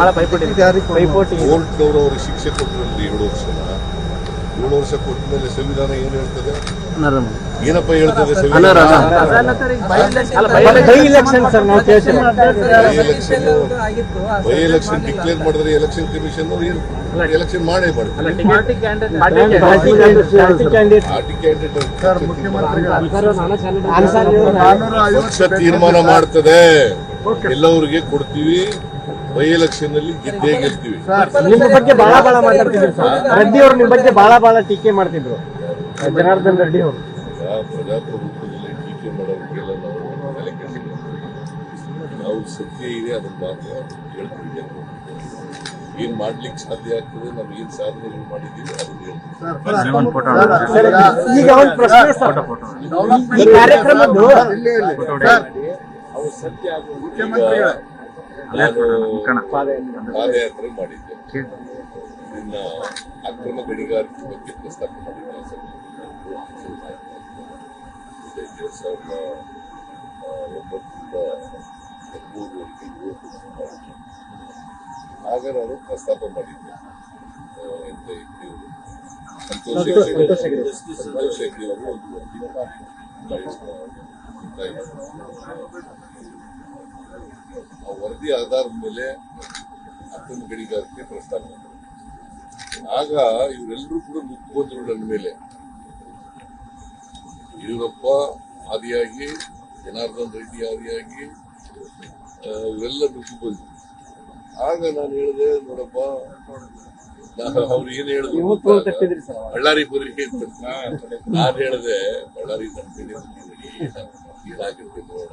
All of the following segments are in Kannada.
ಬಹಳ ಪೈಪೋಟಿ ಅವ್ರಿಗೆ ಶಿಕ್ಷೆ ಕೊಟ್ಟರಲ್ಲಿ ಏಳು ವರ್ಷ ಏಳು ವರ್ಷ ಕೊಟ್ಟ ಮೇಲೆ ಸಂವಿಧಾನ ಏನು ಹೇಳ್ತದೆ? ಏನಪ್ಪ ಹೇಳ್ತದೆ ಸಂವಿಧಾನ by election by election declare ಮಾಡಿದ್ರೆ ಎಲೆಕ್ಷನ್ ಕಮಿಷನ್ ಎಲೆಕ್ಷನ್ ಮಾಡೇ ಮಾಡ್ತಾರೆ ಪಾರ್ಟಿ ಕ್ಯಾಂಡಿಡೇಟ್ ಪಾರ್ಟಿ ಕ್ಯಾಂಡಿಡೇಟ್ ಪಕ್ಷ ತೀರ್ಮಾನ ಮಾಡ್ತದೆ. ಎಲ್ಲವರಿಗೆ ಕೊಡ್ತೀವಿ ಬೈ ಎಲೆಕ್ಷನ್ ಅಲ್ಲಿ ಗೆದ್ದೇ ಗೆಲ್ತೀವಿ. ನಿಮ್ಮ ಬಗ್ಗೆ ಬಹಳ ಬಹಳ ಮಾತಾಡ್ತಿದ್ರು ಸರ್ ರೆಡ್ಡಿ ಅವರು ನಿಮ್ಮ ಬಗ್ಗೆ ಬಹಳ ಬಹಳ ಟೀಕೆ ಮಾಡ್ತಿದ್ರು. ಜನಾರ್ದನ್ ರೆಡ್ಡಿ ಅವರು. ಪ್ರಜಾಪ್ರಭುತ್ವದಲ್ಲಿ ಟೀಕೆ ಮಾಡೋರಿಗೆಲ್ಲ ನಾವು ತಲೆ ಕೆಡಿಸ್ಕೊಳ್ಳೋದು. ನಾವು ಸತ್ಯ ಇದೆ ಅದನ್ನ ಮಾತ್ರ ಹೇಳ್ತೀವಿ ಏನ್ ಮಾಡ್ಲಿಕ್ಕೆ ಸಾಧ್ಯ ಆಗ್ತದೆ ನಾವು ಏನ್ ಸಾಧನೆಗಳು ಮಾಡಿದ್ದೀವಿ ಅದನ್ನ ಹೇಳ್ತೀವಿ. ಈಗ ಒಂದು ಪ್ರಶ್ನೆ ಸರ್ ಈ ಕಾರ್ಯಕ್ರಮದ್ದು ಅವು ಸತ್ಯ ಪಾದಯಾತ್ರೆ ಮಾಡಿದ್ದೆ ಇನ್ನ ಅಕ್ರಮ ಗಣಿಗಾರಿಕೆ ಬಗ್ಗೆ ಪ್ರಸ್ತಾಪ ಮಾಡಿದ್ದೆ ಎರಡ್ ಸಾವಿರದ ಒಂಬತ್ತರಿಂದ ಹದಿಮೂರವರೆಗೆ ಮಾಡಿದ್ದೆ. ಆಗ ನಾನು ಪ್ರಸ್ತಾಪ ಮಾಡಿದ್ದೆ ಎಂತ ಇವರು ಸಂತೋಷ್ ಹೆಗ್ಡೆ ಸಂತೋಷ್ ಅವರು ಒಂದು ಆ ವರದಿ ಆಧಾರದ ಮೇಲೆ ಅಕ್ರಮ ಗಣಿಗಾರಿಕೆ ಪ್ರಸ್ತಾಪ. ಆಗ ಇವರೆಲ್ಲರೂ ಕೂಡ ಮುಖ್ಯಮಂತ್ರಿಗಳು ನನ್ನ ಮೇಲೆ ಯಡಿಯೂರಪ್ಪ ಆದಿಯಾಗಿ ಜನಾರ್ದನ್ ರೆಡ್ಡಿ ಆದಿಯಾಗಿ ಇವೆಲ್ಲ ಇವರೆಲ್ಲ ನುಗ್ಗು ಬಂದ್ರು ಆಗ ನಾನು ಹೇಳಿದೆ ನೋಡಪ್ಪ ಅವ್ರು ಏನ್ ಹೇಳಿದ್ರು ಬಳ್ಳಾರಿ ಬರೀ ನಾನು ಹೇಳಿದೆ ಬಳ್ಳಾರಿ ನಂಬಿಕೆ ಏನಾಗಿರ್ತದೆ ನೋಡ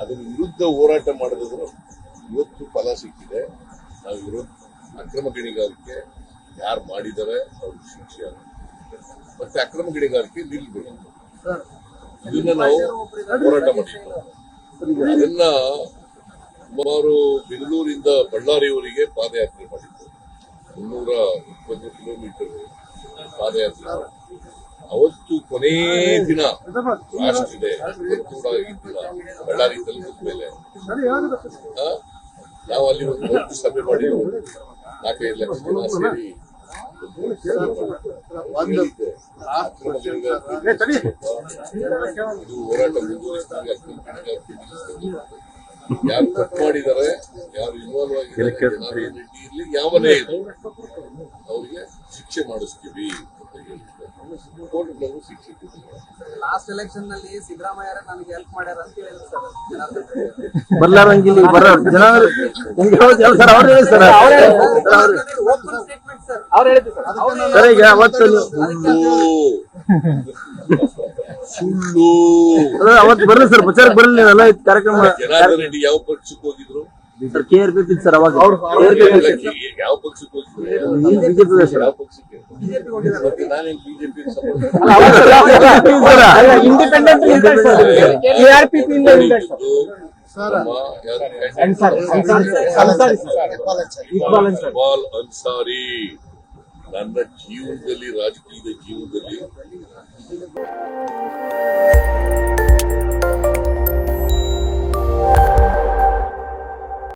ಅದ್ರ ವಿರುದ್ಧ ಹೋರಾಟ ಮಾಡಿದ್ರು ಇವತ್ತು ಫಲ ಸಿಕ್ಕಿದೆ. ನಾವು ವಿರುದ್ಧ ಅಕ್ರಮ ಗಣಿಗಾರಿಕೆ ಯಾರು ಮಾಡಿದ್ದಾರೆ ಅವ್ರಿಗೆ ಶಿಕ್ಷೆ. ಮತ್ತೆ ಅಕ್ರಮ ಗಣಿಗಾರಿಕೆ ನಿಲ್ಬೇಕು. ಇದನ್ನ ನಾವು ಹೋರಾಟ ಮಾಡಿದ್ದೇವೆ ಅದನ್ನ ಸುಮಾರು ಬೆಂಗಳೂರಿಂದ ಬಳ್ಳಾರಿಯವರಿಗೆ ಪಾದಯಾತ್ರೆ ಮಾಡಿದ್ದು ಮುನ್ನೂರ ಇಪ್ಪತ್ತು ಕಿಲೋಮೀಟರ್ ಪಾದಯಾತ್ರೆ. ಅವತ್ತು ಕೊನೇ ದಿನ ಲಾಸ್ಟ್ ಇದೆ ಈ ದಿನ ಬಳ್ಳಾರಿ ತಲುಪಿದ ಮೇಲೆ ನಾವು ಅಲ್ಲಿ ಒಂದು ದೊಡ್ಡ ಸಭೆ ಮಾಡಿ ನಾಲ್ಕೈದು ಲಕ್ಷ ಜನ ಸೇರಿ ಇದು ಹೋರಾಟ ನಿಲ್ಲಿಸ್ತೀವಿ. ಯಾರು ಕಟ್ ಮಾಡಿದ್ದಾರೆ ಯಾರು ಇನ್ವಾಲ್ವ್ ಆಗಿದ್ದಾರೆ ಇರಲಿ ಇರ್ಲಿ ಯಾವನೇ ಇದು ಅವರಿಗೆ ಶಿಕ್ಷೆ ಮಾಡಿಸ್ತೀವಿ ಅಂತ ಕೊಟ್ಟಿದ್ದಾರೆ ಲಾಸ್ಟ್ ಎಲೆಕ್ಷನ್ನಲ್ಲಿ ಸಿದ್ದರಾಮಯ್ಯ ನನಗೆ ಹೆಲ್ಪ್ ಮಾಡ್ಯಾರ ಅಂತ ಹೇಳಿದ್ರು ಸರ್. ಬರ್ಲಾರಂಗಿಲ್ಲ ಬರ ಜನ ಸರ್ ಅವ್ರು ಹೇಳಿ ಸರ್ ಓಪನ್ ಸ್ಟೇಟ್ಮೆಂಟ್ ಸರ್ ಅವ್ರು ಹೇಳಿದ್ರು ಸರ್ ಈಗ ಅವತ್ತು ನೀವು- ಸುಳ್ಳು ಅವತ್ತು ಬರ್ಲಿ ಸರ್ ಪ್ರಚಾರಕ್ಕೆ ಬರ್ಲಿ ನೀವೆಲ್ಲ ಕಾರ್ಯಕ್ರಮ ಯಾವ ಪಕ್ಷಕ್ಕೆ ಹೋಗಿದ್ರು? Sir K R P sir ಅವಾಗ. ಯಾವ ಪಕ್ಷಕ್ಕೆ ಬಿಜೆಪಿ ಸರ್ ಯಾವ ಪಕ್ಷಕ್ಕೆ ಮತ್ತೆ ನಾನೇನ್ BJP independent K R P Iqbal Ansari. Iqbal Ansari ನನ್ನ ಜೀವನದಲ್ಲಿ ರಾಜಕೀಯದ ಜೀವನದಲ್ಲಿ